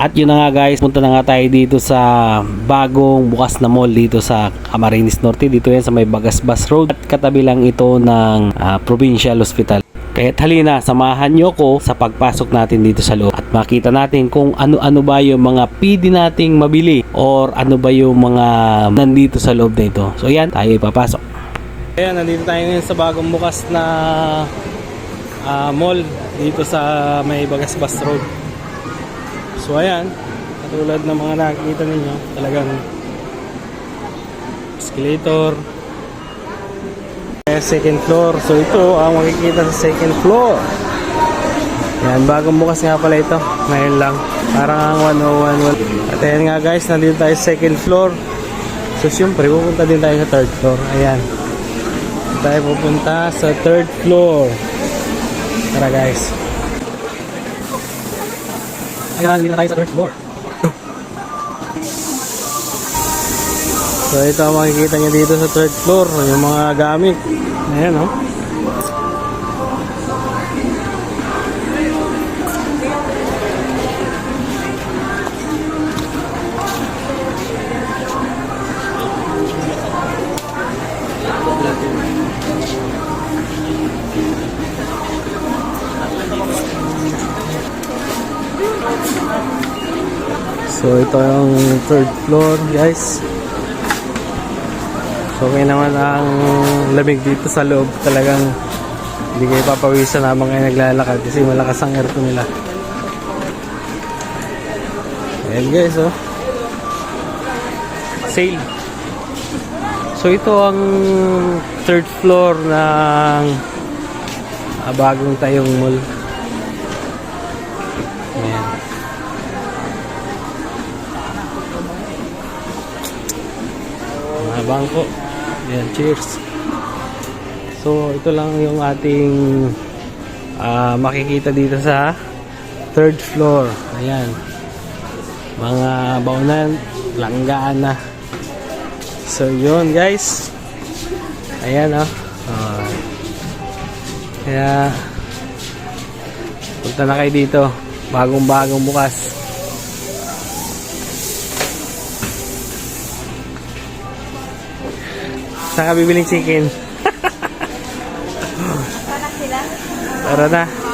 At yun na nga guys, punta na nga tayo dito sa bagong bukas na mall dito sa Camarines Norte. Dito yan sa may Bagasbas Road. At katabi lang ito ng ah, Provincial Hospital. Kaya halina, samahan nyo ko sa pagpasok natin dito sa loob at makita natin kung ano-ano ba yung mga pwede nating mabili or ano ba yung mga nandito sa loob na ito. So yan, tayo ipapasok. Ayan, nandito tayo ngayon sa bagong bukas na ah, mall dito sa may Bagasbas Road. So ayan, katulad ng mga nakikita ninyo, talagang escalator, eh, second floor. So ito ang makikita sa second floor. Yan, bagong bukas nga pala ito. Ngayon lang. Parang ang 101. At ayan nga guys, nandito tayo sa second floor. So siyempre, pupunta din tayo sa third floor. Ayan. Tayo pupunta sa third floor. Tara guys. Ayan, dito tayo sa third floor. So ito ang makikita nyo dito sa third floor, yung mga gamit. Ayan oh. So ito yung third floor guys. So okay naman ang lamig dito sa loob. Talagang hindi kayo papawisan habang kayo naglalakad kasi malakas ang aircon nila. Ayan guys oh. Sale. So ito ang third floor ng ah, bagong tayong mall. Ayan. Bangko. Ayan, cheers. So, ito lang yung ating ah, makikita dito sa third floor. Ayan. Mga baunan, langgaan na. So, yun guys. Ayan, oh. Ah. kaya, punta na kayo dito. Bagong-bagong bukas. Saan ka bibiling chicken? Tara na.